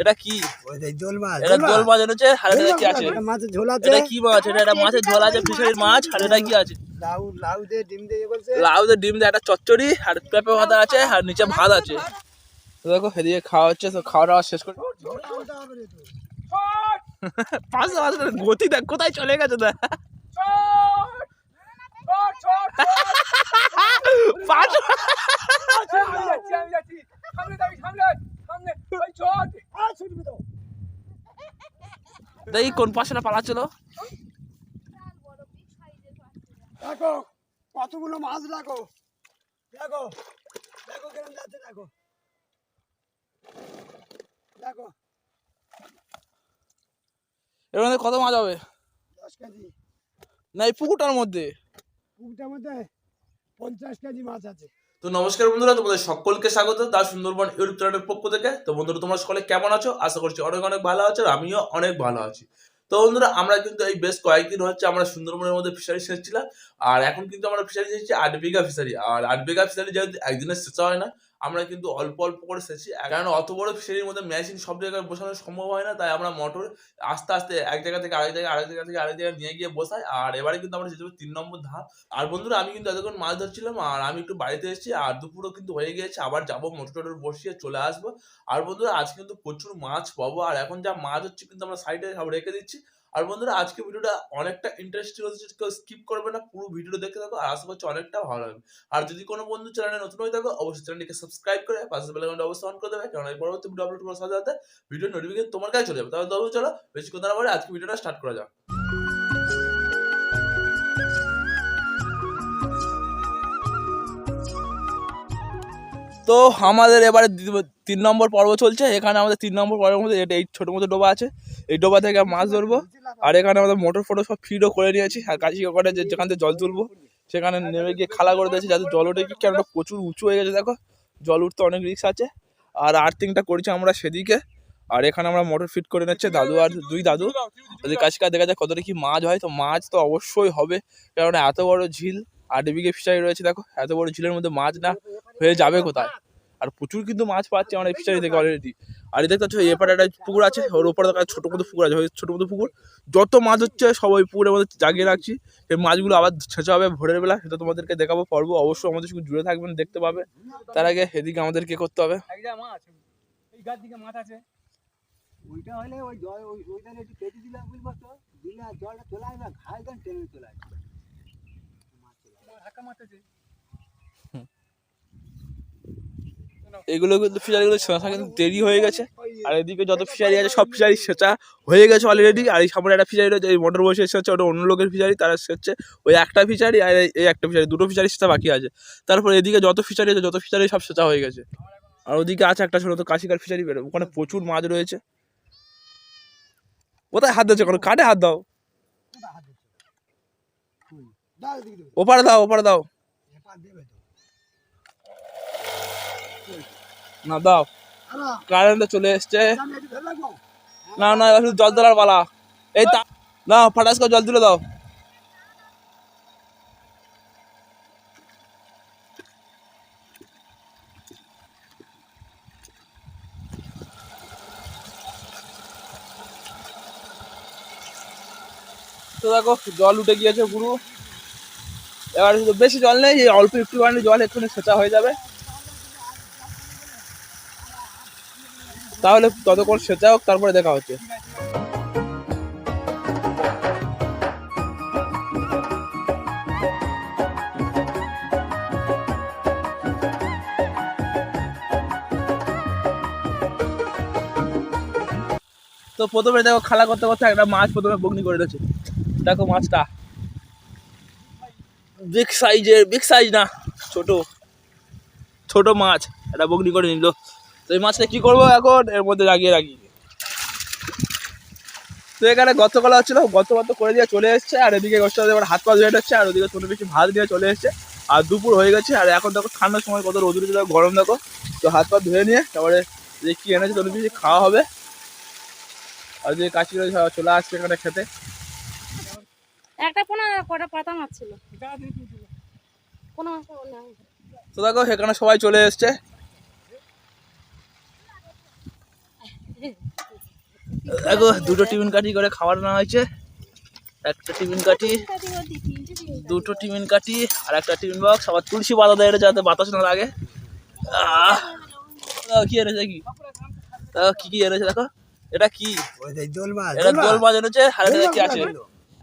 এটা কি? দোল মাছ এটা দোল মাছ। এনেছে এটা কি আছে? এটা মাছের ঝোল আছে। এটা কি মাছ? এটা একটা মাছের ঝোল আছে ফিশারির মাছ আর এটা কি আছে? লাউ লাউ দিয়ে ডিম দিয়ে ইয়ে লাউ দিয়ে ডিম দিয়ে একটা চচ্চড়ি আর পেঁপে ভাতা আছে আর নিচে ভাত আছে। দেখো এদিকে খাওয়া হচ্ছে তো খাওয়া দাওয়া শেষ করে পাঁচশো পাঁচশো গতি দেখ কোথায় চলে গেছে দেখ। পাঁচ দেখি কোন পাশে পালাচ্ছিল। দেখো কতগুলো মাছ দেখো। দেখো দেখো কেমন যাচ্ছে দেখো। দেখো। এর মধ্যে কত মাছ হবে? দশ কেজি। না এই পুকুরটার মধ্যে। পুকুরটার মধ্যে পঞ্চাশ কেজি মাছ আছে। তো নমস্কার বন্ধুরা, তোমাদের সকলকে স্বাগত তার সুন্দরবন ইউটিউব চ্যানেলের পক্ষ থেকে। তো বন্ধুরা, তোমরা সকলে কেমন আছো? আশা করছি অনেক অনেক ভালো আছো আমিও অনেক ভালো আছি। তো বন্ধুরা, আমরা কিন্তু এই বেশ কয়েকদিন হচ্ছে আমরা সুন্দরবনের মধ্যে ফিশারি সেচছিলাম আর এখন কিন্তু আমরা ফিশারি সেচছি আট বিঘা ফিশারি আর আট বিঘা ফিশারি যেহেতু একদিনে শেষ হয় না আমরা কিন্তু অল্প অল্প করে সেচি কারণ অত বড় ফিশারির মধ্যে মেশিন সব জায়গায় বসানো সম্ভব হয় না, তাই আমরা মোটর আস্তে আস্তে এক জায়গা থেকে আরেক জায়গায়, আরেক জায়গা থেকে আরেক জায়গায় নিয়ে গিয়ে বসাই, আর এবারে কিন্তু আমরা যেতে তিন নম্বর ধাপ। আর বন্ধুরা, আমি কিন্তু এতক্ষণ মাছ ধরছিলাম, আর আমি একটু বাড়িতে এসেছি, আর দুপুরও কিন্তু হয়ে গিয়েছে, আবার যাব মোটর টোটর বসিয়ে চলে আসব। আর বন্ধুরা আজ কিন্তু প্রচুর মাছ পাবো, আর এখন যা মাছ হচ্ছে কিন্তু আমরা সাইডে সব রেখে দিচ্ছি। আর বন্ধুরা, আজকে ভিডিওটা অনেকটা ইন্টারেস্টিং হচ্ছে কেউ স্কিপ করবে না, পুরো ভিডিওটা দেখতে থাকো, আর আশা করছি অনেকটা ভালো লাগবে। আর যদি কোনো বন্ধু চ্যানেলে নতুন হয়ে থাকো, অবশ্যই চ্যানেলটিকে সাবস্ক্রাইব করে, পাশে বেল আইকনটা অবশ্যই অন করে দেবে কারণ এই পরবর্তী ভিডিও আপলোড করার সাথে সাথে ভিডিও নোটিফিকেশন তোমার কাছে চলে যাবে। তাহলে তবে চলো, বেশি কথা না বলে আজকে ভিডিওটা স্টার্ট করা যাক। তো আমাদের এবারে তিন নম্বর পর্ব চলছে, এখানে আমাদের তিন নম্বর পর্বের মধ্যে, এটা এই ছোটো মতো ডোবা আছে, এই ডোবা থেকে মাছ ধরবো। আর এখানে আমাদের মোটর ফোটো সব ফিডও করে নিয়েছি। আর করে যে যেখান থেকে জল তুলবো, সেখানে নেমে গিয়ে খালা করে দিয়েছি, যাতে জল ওঠে। কি কেন প্রচুর উঁচু হয়ে গেছে, দেখো। জল উঠতে অনেক রিক্স আছে। আর আর্থিংটা করেছি আমরা সেদিকে। আর এখানে আমরা মোটর ফিট করে নিচ্ছে দাদু আর দুই দাদু। ওদের কাছে কাছে দেখা যায় কতটা কি মাছ হয়, তো মাছ তো অবশ্যই হবে। কারণ এত বড় ঝিল আট বিঘে ফিশারি রয়েছে, দেখো। এত বড় ঝিলের মধ্যে মাছ না হয়ে যাবে কোথায়? আর প্রচুর কিন্তু মাছ পাচ্ছে আমরা ফিশারি থেকে অলরেডি আর এই দেখতে পাচ্ছ এপারে একটা পুকুর আছে ওর উপরে দেখা ছোটো মতো পুকুর আছে ওই ছোটো মতো পুকুর। যত মাছ হচ্ছে সব ওই পুকুরের মধ্যে জাগিয়ে রাখছি। সেই মাছগুলো আবার ছেঁচা হবে ভোরের বেলা সেটা তোমাদেরকে দেখাবো পর্ব। অবশ্যই আমাদের সঙ্গে জুড়ে থাকবেন দেখতে পাবে। তার আগে এদিকে আমাদের কে করতে হবে। মাছ এই মাছ আছে। ওইটা হলে ওই জল ওই ওইটা একটু কেটে দিলাম বুঝব তো? দিলে জলটা চলে আসবে ঘাস টেনে চলে আসবে। ধাক্কা মারতেছে। এগুলো কিন্তু ফিশারিগুলো ছেঁচা কিন্তু দেরি হয়ে গেছে। আর এদিকে যত ফিশারি আছে, সব ফিশারি সেচা হয়ে গেছে অলরেডি আর এই সামনে একটা ফিশারি রয়েছে, এই মোটর বসে এসেছে, ওটা অন্য লোকের ফিশারি, তারা সেচছে ওই একটা ফিশারি আর এই- একটা ফিশারি, দুটো ফিশারি সেচা বাকি আছে। তারপর এদিকে যত ফিশারি আছে, যত ফিশারি সব সেচা হয়ে গেছে। আর ওদিকে আছে একটা ছোট তো কাশিকার ফিশারি বেরো, ওখানে প্রচুর মাছ রয়েছে। কোথায় হাত দিচ্ছে কোনো? কাটে হাত দাও। ওপারে দাও ওপারে দাও এপার দেবে তো না দাও। কারেন্ট চলে এসছে। না না এবার শুধু জল তোলার পালা। এই তা না ফাটাস করে জল তুলে দাও। তো দেখো জল উঠে গিয়েছে পুরো। এবার শুধু বেশি জল নেই অল্প একটু জল এক্ষুনি সেচা হয়ে যাবে। তাহলে ততক্ষণ সেচা হোক তারপরে দেখা হচ্ছে। তো প্রথমে দেখো খালা করতে করতে একটা মাছ প্রথমে বগনি করে দিয়েছে। দেখো মাছটা। বিগ সাইজের বিগ সাইজ না, ছোট। ছোট মাছ একটা বগনি করে নিল। তো এই মাছটা কি করব এখন? এর মধ্যে লাগিয়ে রাখি। তো এখানে গতকলা হচ্ছিল গত গত করে দিয়ে চলে এসছে আর এদিকে এবার হাত পা ধুয়ে হচ্ছে আর ওদিকে ছোটো বেশি ভাত দিয়ে চলে এসছে আর দুপুর হয়ে গেছে আর এখন দেখো ঠান্ডার সময় কত রোদ দেখো, গরম দেখো। তো হাত পা ধুয়ে নিয়ে তারপরে যে কি এনেছে তোর বেশি খাওয়া হবে। আর যে কাশি চলে আসছে এখানে খেতে। একটা পোনা কটা পাতা মাছ ছিল? কোনো তো দেখো সেখানে সবাই চলে এসছে। দেখো দুটো টিফিন কাঠি করে খাবার নেওয়া হয়েছে। একটা টিফিন কাঠি দুটো টিফিন কাঠি আর একটা টিফিন বক্স আবার তুলসী পাতা দেয় যাতে বাতাস না লাগে! কি এনেছে কি কি কি এনেছে দেখো? এটা কি? এটা দোল মাছ। এনেছে আর এটা কি আছে?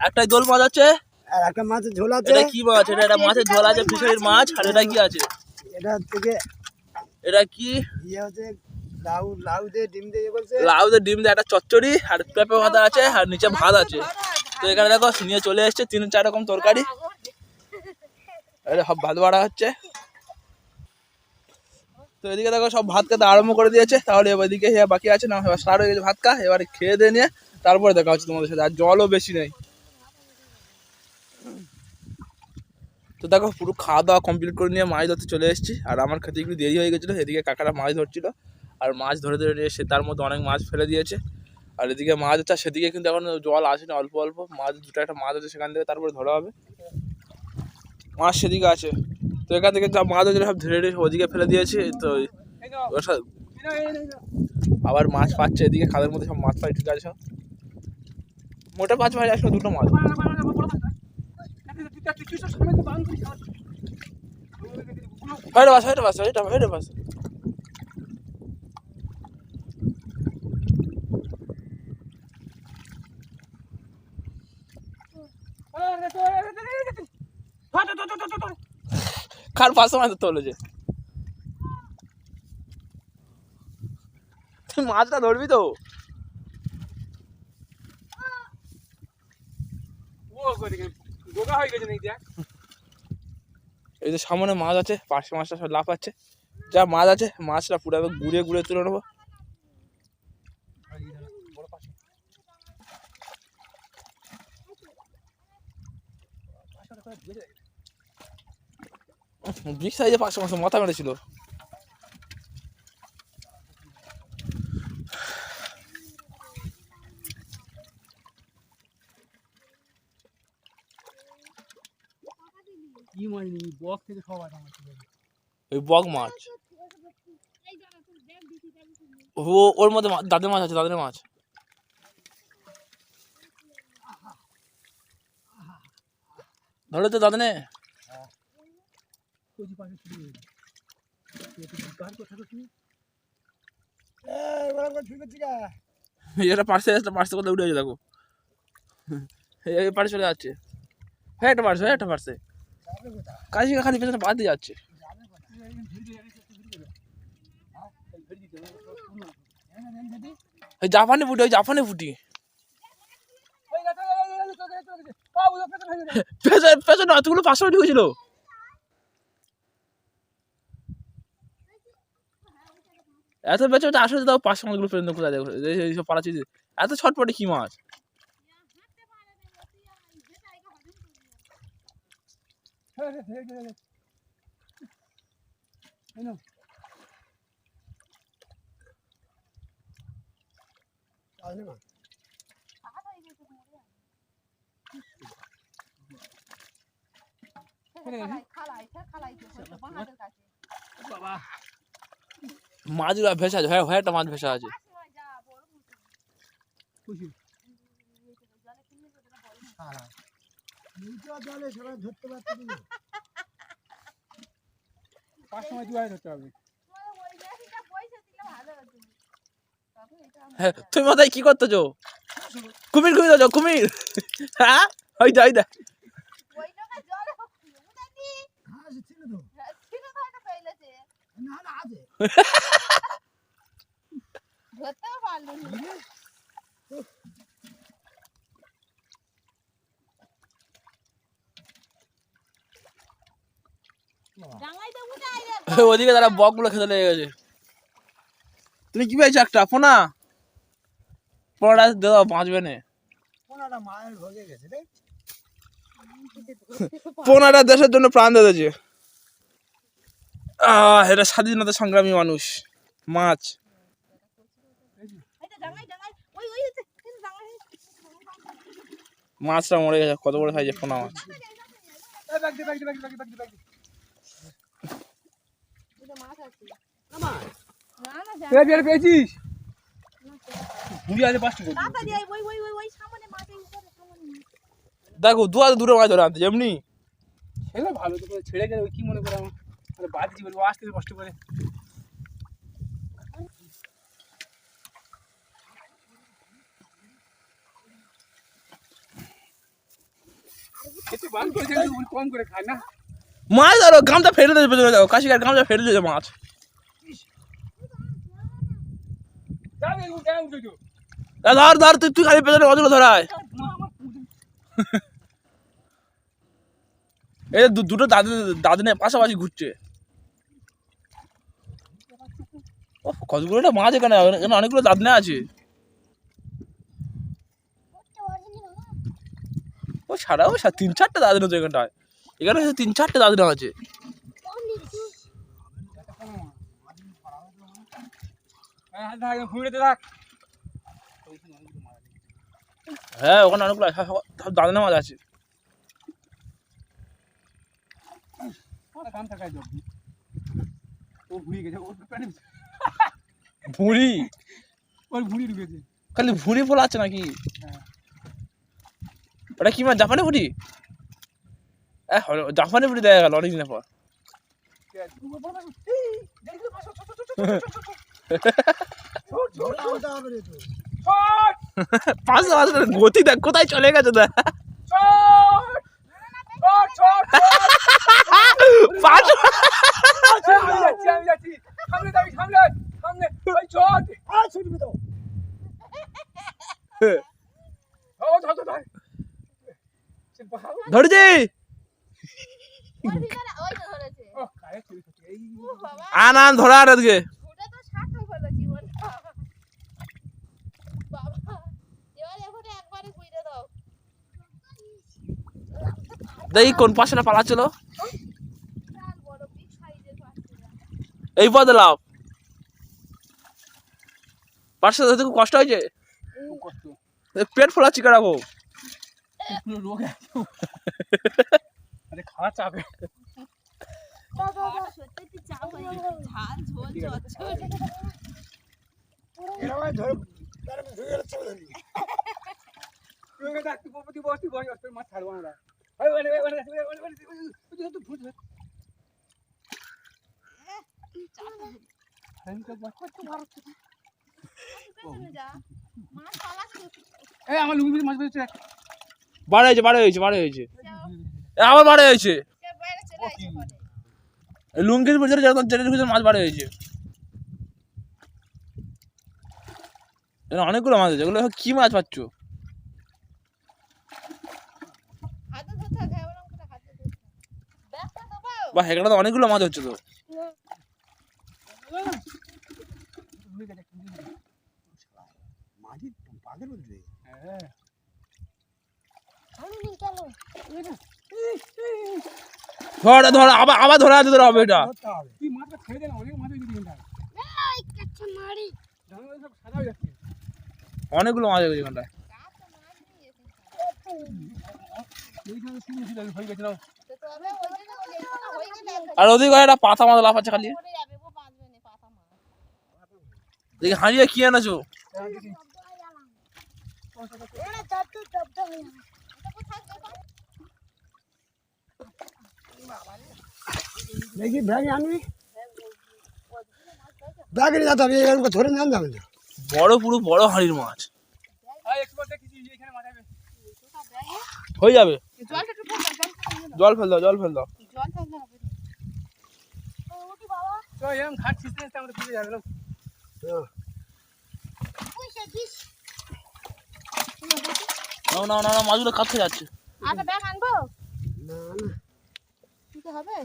একটা দোল মাছ আছে। আর একটা মাছের ঝোল আছে। এটা কি মাছ? এটা এটা মাছের ঝোল আছে ফিশারির মাছ আর এটা কি আছে? এটা থেকে এটা কি? ইয়ে হচ্ছে লাউ লাউ দিয়ে ডিম দিয়ে ইয়ে লাউ দিয়ে ডিম দিয়ে একটা চচ্চড়ি আর পেঁপে ভাতা আছে আর নিচে ভাত আছে। তো এখানে দেখো নিয়ে চলে এসছে তিন চার রকম তরকারি। সব ভাত বাড়া হচ্ছে। তো এদিকে দেখো সব ভাত খেতে আরম্ভ করে দিয়েছে। তাহলে এবার এদিকে এবার বাকি আছে না এবার স্টার্ট হয়ে গেছে ভাত খা এবার খেয়ে দিয়ে নিয়ে তারপরে দেখা হচ্ছে তোমাদের সাথে। আর জলও বেশি নেই। তো দেখো পুরো খাওয়া দাওয়া কমপ্লিট করে নিয়ে মাছ ধরতে চলে এসেছি। আর আমার খেতে একটু দেরি হয়ে গেছিল এদিকে কাকারা মাছ ধরছিল। আর মাছ ধরে ধরে নিয়ে এসে তার মধ্যে অনেক মাছ ফেলে দিয়েছে। আর এদিকে মাছ হচ্ছে সেদিকে কিন্তু এখন জল আসেনি, অল্প অল্প। মাছ, দুটো একটা মাছ আছে সেখান থেকে তারপরে ধরা হবে। মাছ সেদিকে আছে। তো এখান থেকে যা মাছ আছে সব ধরে ধরে ওদিকে ফেলে দিয়েছে। তো আবার মাছ পাচ্ছে এদিকে, খালের মধ্যে সব মাছ পাই ঠিক আছে সব। মোটা মাছ ভাই আসলে দুটো মাছ। হেঁটে বাস হেঁটে বাস হেঁটে বাস কার পাশে মাছ ধরতে হলো যে? তুই মাছটা ধরবি তো? এই যে সামনে মাছ আছে পাশে মাছটা সব লাফাচ্ছে যা মাছ আছে মাছটা পুরো ঘুরে ঘুরে তুলে নেব। বিগ সাইজে পাঁচশো মাছ মাথা মেরেছিল কি মাছ নিবি? বক থেকে সব আছে আমার ওই বক মাছ। ও ওর মধ্যে মা- মাছ আছে দাঁতের মাছ। ধরে তো দাঁত নে কচি পাশে ছুটি হয়ে কোথা বড় করে ছুটি এটা পার্সে একটা পার্সে কোথায় উঠে দেখো এই- পার্সে চলে যাচ্ছে হ্যাঁ একটা পার্সে হ্যাঁ একটা পার্সে খালি পেছনে বাদ দিয়ে যাচ্ছে কোথা হ্যাঁ হ্যাঁ জাপানি ফুটি ওই জাপানি ফুটি পেছনে পেছনে অতগুলো পাঁচশো ঢুকেছিল এত পেছনে আসলে তাও পাঁচশো মাছগুলো পর্যন্ত কোথায় দেখো এই- এইসব পাড়াচ্ছি এত ছটপটে কি মাছ হ্যাঁ হ্যাঁ হ্যাঁ হ্যাঁ বাবা মাছগুলো ভেসে আছে হ্যাঁ হ্যাঁ একটা মাছ ভেসে আছে। হ্যাঁ তুমি মাথায় কি করতেছো? কুমির কুমির ধরছো কুমির। হ্যাঁ ওই দা ওই হ্যাঁ সে ছিল তো না না আছে ধরতেও পারল না ডাঙাই তো উঠে আইলে ওদিকে তারা বকগুলো খেতে লেগে গেছে তুমি কি পেয়েছ একটা পোনা পোনাটা দেওয়া বাঁচবে না কোনাটা মায়ের ভোগে গেছে রে পোনাটা দেশের জন্য প্রাণ দিয়ে এরা স্বাধীনতা সংগ্রামী মানুষ। মাছ। মাছটা মরে গেছে কত বড় সাইজের পোনা মাছ। পেয়েছিস দেখো দু হাজার দূরে মাছ ধরে আনতে যেমনি। ছেলে ভালো ছেড়ে গেলে কি মনে করে আমার? বাঁধছি বলি আসতে কষ্ট করে। মাছ ধরো গামটা ফেলে দেবে কাশিকার গামটা ফেলে দেবে মাছ। ধর ধর তুই তুই খালি পেছনে ধরায়। এই দুটো দাদু দাদু পাশাপাশি ঘুরছে। ও কতগুলো একটা মাছ এখানে? এখানে অনেকগুলো দাঁতনে আছে। ও সারাও তিন চারটে দাঁতনে তো এখানটায়। এখানে তিন চারটে দাঁতনে আছে। হ্যাঁ ওখানে অনেকগুলো দাঁতনে মাছ আছে। ও ঘুরিয়ে গেছে। ভুঁড়ি? ওর ভুঁড়ি ঢুকেছে। খালি ভুঁড়ি ফোলা আছে নাকি ওটা কি মানে জাপানি ভুঁড়ি? জাপানি ভুঁড়ি দেখা গেল অনেকদিনের পর। পাঁচ গতি দেখ কোথায় চলে গেছে দা পাঁচ। ধরছি। আনান ধরা আজকে দেখি কোন পাশে না পালাচ্ছিল? এই পথে লাভ পাশে খুব কষ্ট। হয়েছে পেট ফোলাচ্ছি কেরাবো খাওয়া চাপে। বসে মাছ ছাড়বো না। বাড়ে হয়েছে বাড়ে হয়েছে বাড়ে হয়েছে আবার বাড়ে হয়েছে লুঙ্গির ভিতরে জেলের ভিতরে মাছ বাড়ে হয়েছে অনেকগুলো মাছ আছে এগুলো কি মাছ পাচ্ছ বা হেঁকড়া তো অনেকগুলো মাছ হচ্ছে তো ধরা ধরা আবার আবার ধরা আছে ধরা হবে এটা অনেকগুলো মাছ হয়ে এখানটায় আর ওদিক একটা পাতা মাথা লাফাচ্ছে খালি। দেখি হাঁড়িয়া কি আনাছো দেখি ব্যাগ আনবি? ব্যাগ নিয়ে ধরে বড় পুরো বড় হাঁড়ির মাছ। হয়ে যাবে। জল ফেল দাও জল ফেল দাও। জল না? যাচ্ছে। ব্যাগ আনব? হবে?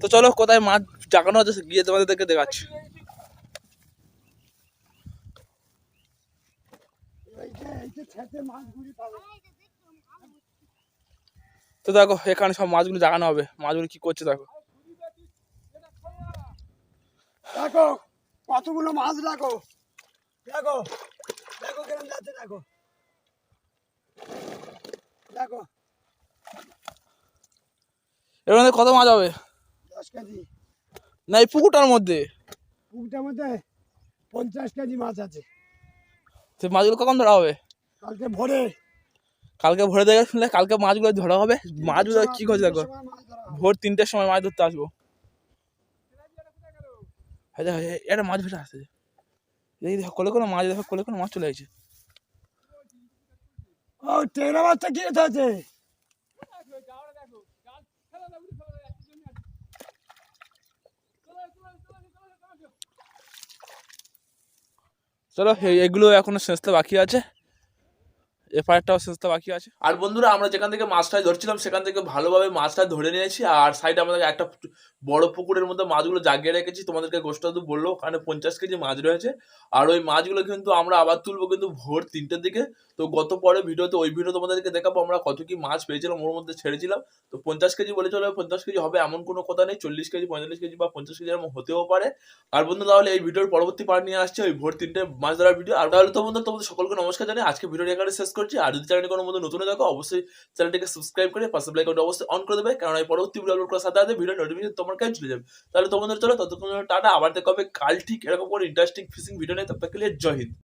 তো চলো কোথায় মাছ জাগানো আছে গিয়ে তোমাদেরকে দেখাচ্ছি। তো দেখো এখানে সব মাছগুলো জাগানো হবে। মাছগুলো কি করছে দেখো। দেখো কতগুলো মাছ দেখো। দেখো দেখো কেরম যাচ্ছে দেখো। দেখো। এর মধ্যে কত মাছ হবে? দশ কেজি। না এই পুকুরটার মধ্যে? পুকুরটার মধ্যে পঞ্চাশ কেজি মাছ আছে। সে মাছগুলো কখন ধরা হবে? কালকে ভোরে। কালকে ভরে দেখে শুনলে কালকে মাছগুলো ধরা হবে। মাছগুলো কি করছে দেখো। ভোর তিনটের সময় মাছ ধরতে আসব। হ্যাঁ দেখ, একটা মাছ ভেসে আসছে। দেখি দেখো কোলে কোনো মাছ দেখো কোলে কোনো মাছ চলে আসছে। ও ট্রেনে মাছটা কি আছে? চলো এগুলো এখনও সেচতে বাকি আছে। এপারটাও সেচতে বাকি আছে। আর বন্ধুরা, আমরা যেখান থেকে মাছটা ধরছিলাম, সেখান থেকে ভালোভাবে মাছটা ধরে নিয়েছি। আর সাইডে আমাদের একটা বড় পুকুরের মধ্যে মাছগুলো জাগিয়ে রেখেছি। তোমাদেরকে গোষ্ঠদু বলল, ওখানে পঞ্চাশ কেজি মাছ রয়েছে। আর ওই মাছগুলো কিন্তু আমরা আবার তুলবো কিন্তু ভোর তিনটের দিকে। তো গত পরে ভিডিওতে ওই ভিডিও তোমাদেরকে দেখাবো, আমরা কত কি মাছ পেয়েছিলাম, ওর মধ্যে ছেড়েছিলাম। তো পঞ্চাশ কেজি বলে চলে, পঞ্চাশ কেজি হবে এমন কোনো কথা নেই। চল্লিশ কেজি, পঁয়তাল্লিশ কেজি বা পঞ্চাশ কেজি এরকম হতেও পারে। আর বন্ধু তাহলে এই ভিডিওর পরবর্তী পার্ট নিয়ে আসছে, ওই ভোর তিনটে মাছ ধরার ভিডিও আর তাহলে তো বন্ধু তোমাদের সকলকে নমস্কার জানাই আজকে ভিডিও এখানে শেষ করছি। আর যদি চ্যানেলটি কোনো মধ্যে নতুন দেখো অবশ্যই চ্যানেলটিকে সাবস্ক্রাইব করে পাশে বেল আইকনটা অবশ্যই অন করে দেবে। কারণ এই পরবর্তী ভিডিও আপলোড করার সাথে সাথে ভিডিও নোটিফিকেশন তোমার কাছে চলে যাবে। তাহলে তোমাদের চলো, ততক্ষণ টাটা। আবার দেখা হবে কাল ঠিক এরকম করে ইন্টারেস্টিং ফিশিং ভিডিও নিয়ে। তবে জয় হিন্দ।